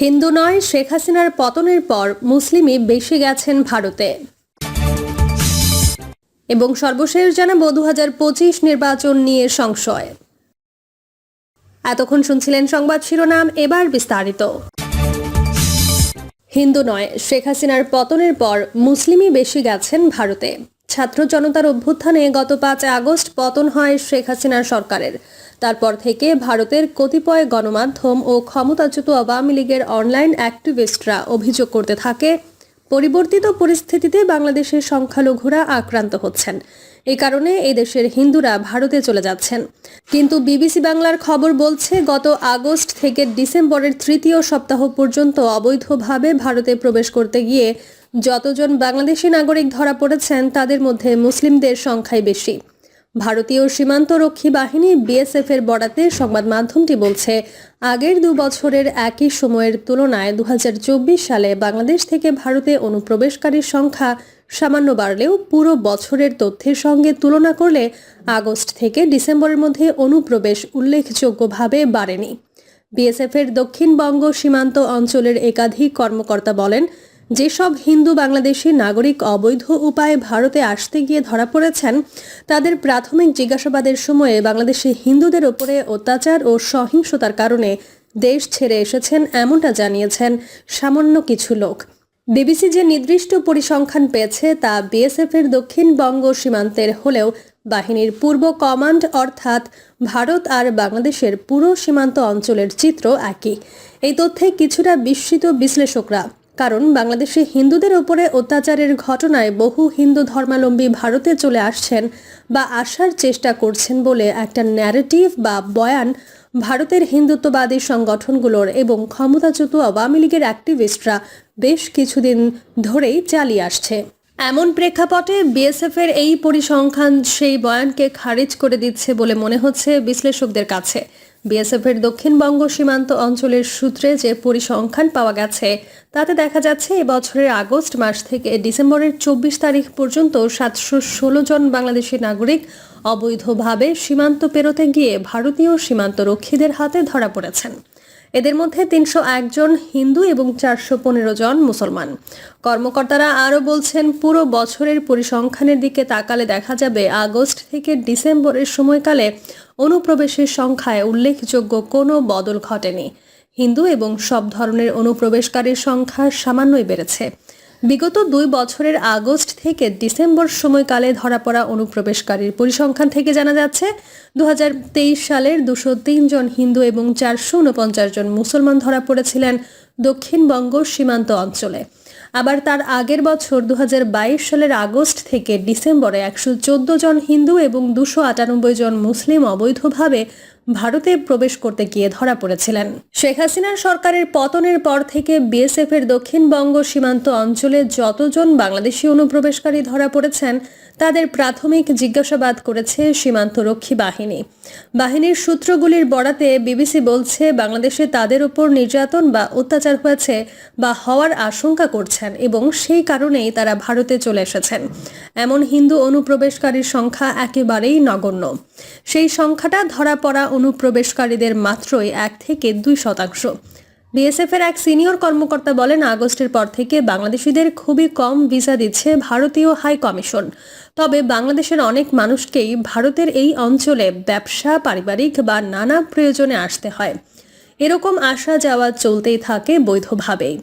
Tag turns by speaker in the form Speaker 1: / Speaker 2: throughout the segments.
Speaker 1: হিন্দু নয়, শেখ হাসিনার পতনের পর মুসলিমই বেশি গেছেন ভারতে। এবং সর্বশেষ জানাব দু হাজার পঁচিশ নির্বাচন নিয়ে সংশয়। এতক্ষণ শুনছিলেন সংবাদ শিরোনাম, এবার বিস্তারিত। হিন্দু নয়, শেখ হাসিনার পতনের পর মুসলিমই বেশি গেছেন ভারতে। ছাত্র জনতার অভ্যুত্থানে গত পাঁচ আগস্ট পতন হয় শেখ হাসিনার সরকারের। তারপর থেকে ভারতের কতিপয় গণমাধ্যম ও ক্ষমতাচ্যুত আওয়ামী লীগের অনলাইন অ্যাক্টিভিস্টরা অভিযোগ করতে থাকে, পরিবর্তিত পরিস্থিতিতে বাংলাদেশের সংখ্যালঘুরা আক্রান্ত হচ্ছেন। এ কারণে এই দেশের হিন্দুরা ভারতে চলে যাচ্ছেন। কিন্তু বিবিসি বাংলার খবর বলছে, গত আগস্ট থেকে ডিসেম্বরের তৃতীয় সপ্তাহ পর্যন্ত অবৈধভাবে ভারতে প্রবেশ করতে গিয়ে যতজন বাংলাদেশি নাগরিক ধরা পড়েছেন, তাদের মধ্যে মুসলিমদের সংখ্যাই বেশি। ভারতীয় সীমান্তরক্ষী বাহিনী বিএসএফ এর বরাতে সংবাদ মাধ্যমটি বলছে, আগের দু বছরের একই সময়ের তুলনায় দু হাজার চব্বিশ সালে বাংলাদেশ থেকে ভারতে অনুপ্রবেশকারীর সংখ্যা সামান্য বাড়লেও পুরো বছরের তথ্যের সঙ্গে তুলনা করলে আগস্ট থেকে ডিসেম্বরের মধ্যে অনুপ্রবেশ উল্লেখযোগ্যভাবে বাড়েনি। বিএসএফ এর দক্ষিণবঙ্গ সীমান্ত অঞ্চলের একাধিক কর্মকর্তা বলেন যেসব হিন্দু বাংলাদেশি নাগরিক অবৈধ উপায়ে ভারতে আসতে গিয়ে ধরা পড়েছেন, তাদের প্রাথমিক জিজ্ঞাসাবাদের সময়ে বাংলাদেশি হিন্দুদের ওপরে অত্যাচার ও সহিংসতার কারণে দেশ ছেড়ে এসেছেন এমনটা জানিয়েছেন সামান্য কিছু লোক। বিবিসি যে নির্দিষ্ট পরিসংখ্যান পেয়েছে, তা বিএসএফ এর দক্ষিণবঙ্গ সীমান্তের হলেও বাহিনীর পূর্ব কমান্ড অর্থাৎ ভারত আর বাংলাদেশের পুরো সীমান্ত অঞ্চলের চিত্র একই। এই তথ্যে কিছুটা বিস্মিত বিশ্লেষকরা কারণ বাংলাদেশে হিন্দুদের ওপরে অত্যাচারের ঘটনায় বহু হিন্দু ধর্মাবলম্বী ভারতে চলে আসছেন বা আসার চেষ্টা করছেন বলে একটা ন্যারেটিভ বা বয়ান ভারতের হিন্দুত্ববাদী সংগঠনগুলোর এবং ক্ষমতাচ্যুত আওয়ামী লীগের অ্যাক্টিভিস্টরা বেশ কিছুদিন ধরেই চালিয়ে আসছে। এমন প্রেক্ষাপটে বিএসএফ এর এই পরিসংখ্যান সেই বয়ানকে খারিজ করে দিচ্ছে বলে মনে হচ্ছে বিশ্লেষকদের কাছে। বিএসএফ এর দক্ষিণবঙ্গ সীমান্ত অঞ্চলের সূত্রে যে পরিসংখ্যান পাওয়া গেছে, তাতে দেখা যাচ্ছে এবছরের আগস্ট মাস থেকে ডিসেম্বরের চব্বিশ তারিখ পর্যন্ত সাতশো ষোলো জন বাংলাদেশি নাগরিক অবৈধভাবে সীমান্ত পেরোতে গিয়ে ভারতীয় সীমান্তরক্ষীদের হাতে ধরা পড়েছেন। এদের মধ্যে তিনশো একজন হিন্দু এবং চারশো পনেরো জন মুসলমান। কর্মকর্তারা আরও বলছেন, পুরো বছরের পরিসংখ্যানের দিকে তাকালে দেখা যাবে, আগস্ট থেকে ডিসেম্বরের সময়কালে অনুপ্রবেশের সংখ্যায় উল্লেখযোগ্য কোনো বদল ঘটেনি। হিন্দু এবং সব ধরনের অনুপ্রবেশকারীর সংখ্যা সামান্যই বেড়েছে। বিগত দুই বছরের আগস্ট থেকে ডিসেম্বর সময়কালে ধরা পড়া অনুপ্রবেশকারীর পরিসংখ্যান থেকে জানা যাচ্ছে, দুহাজার তেইশ সালের দুশো জন হিন্দু এবং চারশো উনপঞ্চাশ জন মুসলমান ধরা পড়েছিলেন দক্ষিণবঙ্গ সীমান্ত অঞ্চলে। আবার তার আগের বছর দু হাজার বাইশ সালের আগস্ট থেকে ডিসেম্বরে একশো চোদ্দ জন হিন্দু এবং দুশো আটানব্বই জন মুসলিম অবৈধভাবে ভারতে প্রবেশ করতে গিয়ে ধরা পড়েছিলেন। শেখ হাসিনার সরকারের পতনের পর থেকে বিএসএফ এর দক্ষিণবঙ্গ সীমান্ত অঞ্চলে যতজন বাংলাদেশি অনুপ্রবেশকারী ধরা পড়েছেন, তাদের প্রাথমিক জিজ্ঞাসাবাদ করেছে সীমান্তরক্ষী বাহিনী। বাহিনীর সূত্রগুলির বরাতে বিবিসি বলছে, বাংলাদেশে তাদের উপর নির্যাতন বা অত্যাচার হয়েছে বা হওয়ার আশঙ্কা করছেন এবং সেই কারণেই তারা ভারতে চলে এসেছেন। এমন হিন্দু অনুপ্রবেশকারীর সংখ্যা একেবারেই নগণ্য। সেই সংখ্যাটা ধরা পড়া অনুপ্রবেশকারীদের মাত্রই এক থেকে দুই শতাংশ। বিএসএফ এর এক সিনিয়র কর্মকর্তা বলেন, আগস্টের পর থেকে বাংলাদেশিদের খুবই কম ভিসা দিচ্ছে ভারতীয় হাই কমিশন। তবে বাংলাদেশের অনেক মানুষকেই ভারতের এই অঞ্চলে ব্যবসা, পারিবারিক বা নানা প্রয়োজনে আসতে হয়। এরকম আসা যাওয়া চলতেই থাকে বৈধভাবেই।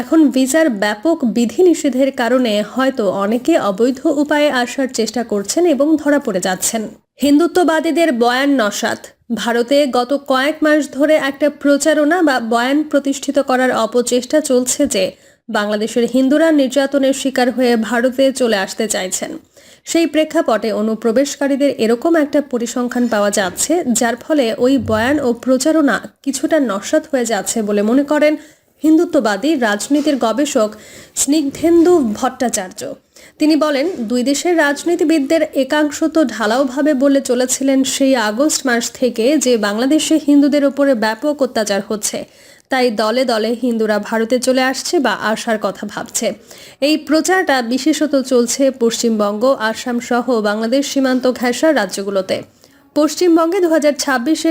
Speaker 1: এখন ভিসার ব্যাপক বিধিনিষেধের কারণে হয়তো অনেকে অবৈধ উপায়ে আসার চেষ্টা করছেন এবং ধরা পড়ে যাচ্ছেন। হিন্দুত্ববাদীদের বয়ান নসাত ভারতে গত কয়েক মাস ধরে একটা প্রচারণা বা বয়ান প্রতিষ্ঠিত করার অপচেষ্টা চলছে যে বাংলাদেশের হিন্দুরা নির্যাতনের শিকার হয়ে ভারতে চলে আসতে চাইছেন। সেই প্রেক্ষাপটে অনুপ্রবেশকারীদের এরকম একটা পরিসংখ্যান পাওয়া যাচ্ছে, যার ফলে ওই বয়ান ও প্রচারণা কিছুটা নস্বাত হয়ে যাচ্ছে বলে মনে করেন হিন্দুত্ববাদী রাজনীতির গবেষক স্নিগ্ধেন্দু ভট্টাচার্য। তিনি বলেন, দুই দেশের রাজনীতিবিদদের একাংশ তো ঢালাওভাবে বলে চলেছিলেন সেই আগস্ট মাস থেকে যে বাংলাদেশে হিন্দুদের উপরে ব্যাপক অত্যাচার হচ্ছে। তাই দলে দলে হিন্দুরা ভারতে চলে আসছে বা আসার কথা ভাবছে। এই প্রচারটা বিশেষত চলছে পশ্চিমবঙ্গ, আসাম সহ বাংলাদেশ সীমান্ত ঘেঁষা রাজ্যগুলোতে। পশ্চিমবঙ্গে দু হাজার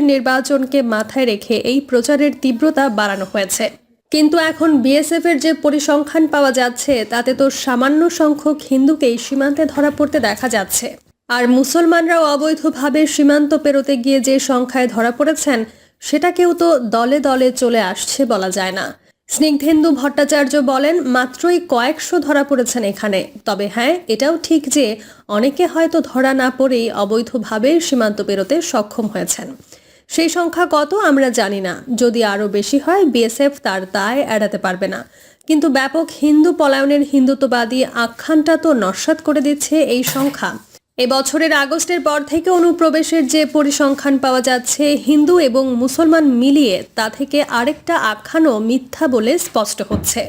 Speaker 1: নির্বাচনকে মাথায় রেখে এই প্রচারের তীব্রতা বাড়ানো হয়েছে। কিন্তু এখন বিএসএফ এর যে পরিসংখ্যান পাওয়া যাচ্ছে, তাতে তো সামান্য সংখ্যক হিন্দুকেই সীমান্তে ধরা পড়তে দেখা যাচ্ছে। আর মুসলমানরাও অবৈধভাবে সীমান্ত পেরোতে গিয়ে যে সংখ্যায় ধরা পড়েছেন, সেটাকেও তো দলে দলে চলে আসছে বলা যায় না। স্নিগ্ধেন্দু ভট্টাচার্য বলেন, মাত্রই কয়েকশো ধরা পড়েছেন এখানে। তবে হ্যাঁ এটাও ঠিক যে অনেকে হয়তো ধরা না পড়েই অবৈধভাবে সীমান্ত পেরোতে সক্ষম হয়েছেন। সেই সংখ্যা কত আমরা জানি না। যদি আরও বেশি হয়, বিএসএফ তার দায় এড়াতে পারবে না। কিন্তু ব্যাপক হিন্দু পলায়নের হিন্দুত্ববাদী আখ্যানটা তো নস্বাত করে দিচ্ছে এই সংখ্যা। এবছরের আগস্টের পর থেকে অনুপ্রবেশের যে পরিসংখ্যান পাওয়া যাচ্ছে, হিন্দু এবং মুসলমান মিলিয়ে তা থেকে আরেকটা আখ্যানও মিথ্যা বলে স্পষ্ট হচ্ছে।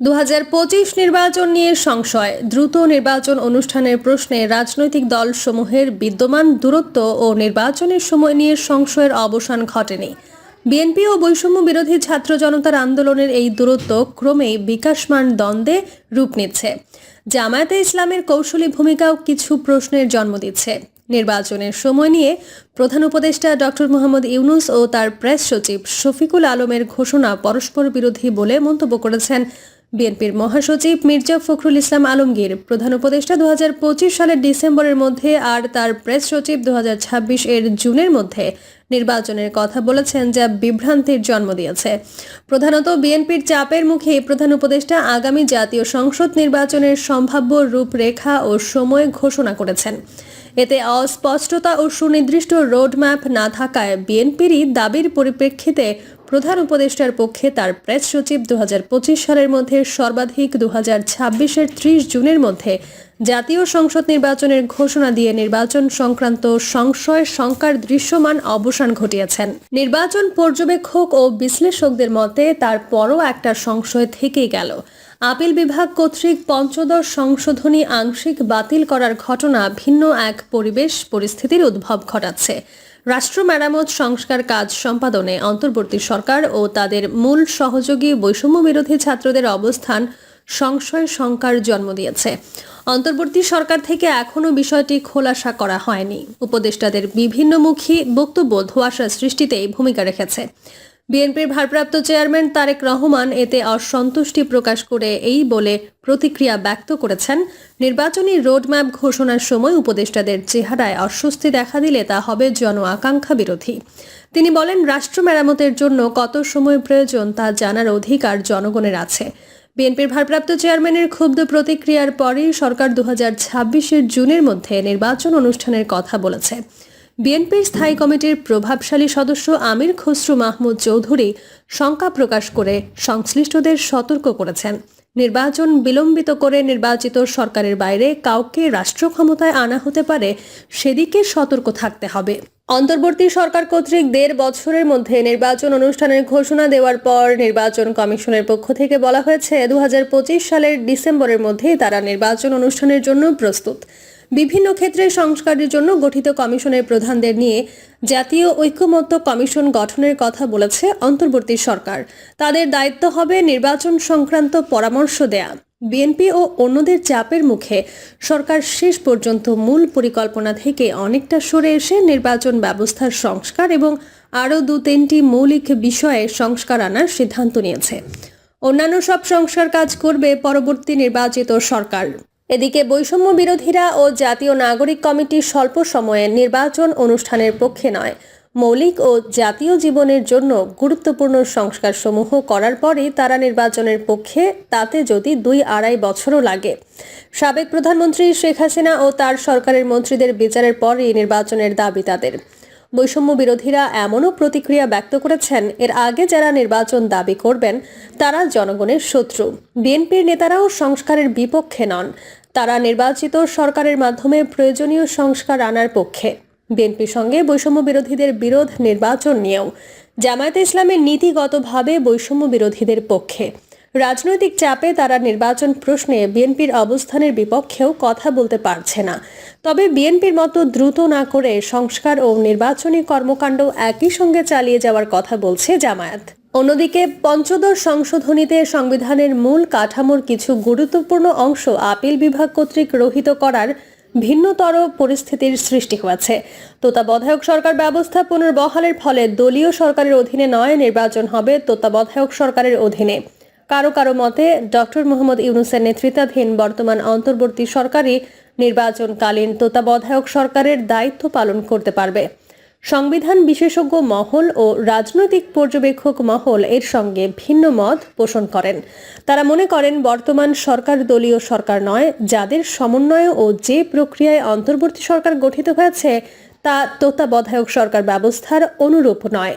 Speaker 1: দু হাজার পঁচিশ নির্বাচন নিয়ে সংশয়। দ্রুত নির্বাচন অনুষ্ঠানের প্রশ্নে রাজনৈতিক দলসমূহের বিদ্যমান দূরত্ব ও নির্বাচনের সময় নিয়ে সংশয়ের অবসান ঘটেনি। বিএনপি ও বৈষম্য বিরোধী ছাত্র জনতার আন্দোলনের এই দূরত্ব ক্রমেই বিকাশমান দ্বন্দ্বে রূপ নিচ্ছে। জামায়াতে ইসলামের কৌশলী ভূমিকাও কিছু প্রশ্নের জন্ম দিচ্ছে। নির্বাচনের সময় নিয়ে প্রধান উপদেষ্টা ডক্টর মোহাম্মদ ইউনুস ও তার প্রেস সচিব শফিকুল আলমের ঘোষণা পরস্পর বিরোধী বলে মন্তব্য করেছেন বিএনপির মহাসচিব মির্জা ফখরুল ইসলাম আলমগীর, প্রধান উপদেষ্টা দু হাজার পঁচিশ সালের ডিসেম্বরের মধ্যে আর তার প্রেস সচিব দু হাজার ছাব্বিশ এর জুনের মধ্যে নির্বাচনের কথা বলেছেন যা বিভ্রান্তির জন্ম দিয়েছে। প্রধানত বিএনপির চাপের মুখে প্রধান উপদেষ্টা আগামী জাতীয় সংসদ নির্বাচনের সম্ভাব্য রূপরেখা ও সময় ঘোষণা করেছেন। এতে অস্পষ্টতা ও সুনির্দিষ্ট রোডম্যাপ না থাকায় বিএনপিরই দাবির পরিপ্রেক্ষিতে প্রধান উপদেষ্টার পক্ষে তার প্রেস সচিব দু হাজার পঁচিশ সালের মধ্যে সর্বাধিক দু ছাব্বিশের ত্রিশ জুনের মধ্যে জাতীয় সংসদ নির্বাচনের ঘোষণা দিয়ে নির্বাচন সংক্রান্ত সংশয়, শঙ্কার দৃশ্যমান অবসান ঘটিয়েছেন। নির্বাচন পর্যবেক্ষক ও বিশ্লেষকদের মতে তারপরও একটা সংশয় থেকেই গেল। আপিল বিভাগ কর্তৃক পঞ্চদশ সংশোধনী আংশিক বাতিল করার ঘটনা ভিন্ন এক পরিবেশ পরিস্থিতির উদ্ভব ঘটাচ্ছে। রাষ্ট্র মেরামত সংস্কার কাজ সম্পাদনে অন্তর্বর্তী সরকার ও তাদের মূল সহযোগী বৈষম্য বিরোধী ছাত্রদের অবস্থান সংশয় শঙ্কার জন্ম দিয়েছে। অন্তর্বর্তী সরকার থেকে এখনও বিষয়টি খোলাসা করা হয়নি। উপদেষ্টাদের বিভিন্নমুখী বক্তব্য ধোঁয়াশা সৃষ্টিতেই ভূমিকা রেখেছে। বিএনপির ভারপ্রাপ্ত চেয়ারম্যান তারেক রহমান এতে অসন্তুষ্টি প্রকাশ করে এই বলে প্রতিক্রিয়া ব্যক্ত করেছেন। নির্বাচনী রোডম্যাপ ঘোষণার সময় উপদেষ্টাদের চেহারায় অস্বস্তি দেখা দিলে তা হবে জন আকাঙ্ক্ষা বিরোধী। তিনি বলেন, রাষ্ট্র মেরামতের জন্য কত সময় প্রয়োজন তা জানার অধিকার জনগণের আছে। বিএনপির ভারপ্রাপ্ত চেয়ারম্যানের ক্ষুব্ধ প্রতিক্রিয়ার পরেই সরকার দু ছাব্বিশের জুনের মধ্যে নির্বাচন অনুষ্ঠানের কথা বলেছে। বিএনপির স্থায়ী কমিটির প্রভাবশালী সদস্য আমির খসরু মাহমুদ চৌধুরী শঙ্কা প্রকাশ করে সংশ্লিষ্টদের সতর্ক করেছেন। নির্বাচন বিলম্বিত করে নির্বাচিত সরকারের বাইরে কাউকে রাষ্ট্র ক্ষমতায় আনা হতে পারে, সেদিকে সতর্ক থাকতে হবে। অন্তর্বর্তী সরকার কর্তৃক দেড় বছরের মধ্যে নির্বাচন অনুষ্ঠানের ঘোষণা দেওয়ার পর নির্বাচন কমিশনের পক্ষ থেকে বলা হয়েছে দু হাজার পঁচিশ সালের ডিসেম্বরের মধ্যেই তারা নির্বাচন অনুষ্ঠানের জন্য প্রস্তুত। বিভিন্ন ক্ষেত্রে সংস্কারের জন্য গঠিত কমিশনের প্রধানদের নিয়ে জাতীয় ঐক্যমত্য কমিশন গঠনের কথা বলেছে অন্তর্বর্তী সরকার। তাদের দায়িত্ব হবে নির্বাচন সংক্রান্ত পরামর্শ দেয়া। বিএনপি ও অন্যদের চাপের মুখে সরকার শেষ পর্যন্ত মূল পরিকল্পনা থেকে অনেকটা সরে এসে নির্বাচন ব্যবস্থার সংস্কার এবং আরও দু তিনটি মৌলিক বিষয়ে সংস্কার আনার সিদ্ধান্ত নিয়েছে। অন্যান্য সব সংস্কার কাজ করবে পরবর্তী নির্বাচিত সরকার। এদিকে বৈষম্য বিরোধীরা ও জাতীয় নাগরিক কমিটি স্বল্প সময়ে নির্বাচন অনুষ্ঠানের পক্ষে নয়। মৌলিক ও জাতীয় জীবনের জন্য গুরুত্বপূর্ণ সংস্কারসমূহ করার পরে তারা নির্বাচনের পক্ষে, তাতে যদি দুই আড়াই বছরও লাগে। সাবেক প্রধানমন্ত্রী শেখ হাসিনা ও তার সরকারের মন্ত্রীদের বিচারের পরই নির্বাচনের দাবি তাদের। বৈষম্য বিরোধীরা এমনও প্রতিক্রিয়া ব্যক্ত করেছেন, এর আগে যারা নির্বাচন দাবি করবেন, তারা জনগণের শত্রু। বিএনপির নেতারাও সংস্কারের বিপক্ষে নন। তারা নির্বাচিত সরকারের মাধ্যমে প্রয়োজনীয় সংস্কার আনার পক্ষে। বিএনপির সঙ্গে বৈষম্য বিরোধীদের বিরোধ নির্বাচন নিয়েও। জামায়াতে ইসলামের নীতিগতভাবে বৈষম্য বিরোধীদের পক্ষে। রাজনৈতিক চাপে তারা নির্বাচন প্রশ্নে বিএনপির অবস্থানের বিপক্ষেও কথা বলতে পারছে না। তবে বিএনপির মতো দ্রুত না করে সংস্কার ও নির্বাচনী কর্মকাণ্ড একই সঙ্গে চালিয়ে যাওয়ার কথা বলছে জামায়াত। অন্যদিকে পঞ্চদশ সংশোধনীতে সংবিধানের মূল কাঠামোর কিছু গুরুত্বপূর্ণ অংশ আপিল বিভাগ কর্তৃক রহিত করার ভিন্নতর পরিস্থিতির সৃষ্টি হয়েছে। তত্ত্বাবধায়ক সরকার ব্যবস্থা পুনর্বহালের ফলে দলীয় সরকারের অধীনে নয় নির্বাচন হবে তত্ত্বাবধায়ক সরকারের অধীনে। কারও কারও মতে, ডক্টর মোহাম্মদ ইউনুসের নেতৃত্বাধীন বর্তমান অন্তর্বর্তী সরকারই নির্বাচনকালীন তত্ত্বাবধায়ক সরকারের দায়িত্ব পালন করতে পারবে। সংবিধান বিশেষজ্ঞ মহল ও রাজনৈতিক পর্যবেক্ষক মহল এর সঙ্গে ভিন্ন মত পোষণ করেন। তারা মনে করেন, বর্তমান সরকার দলীয় সরকার নয়, যাদের সমন্বয় ও যে প্রক্রিয়ায় অন্তর্বর্তী সরকার গঠিত হয়েছে, তা তত্ত্বাবধায়ক সরকার ব্যবস্থার অনুরূপ নয়।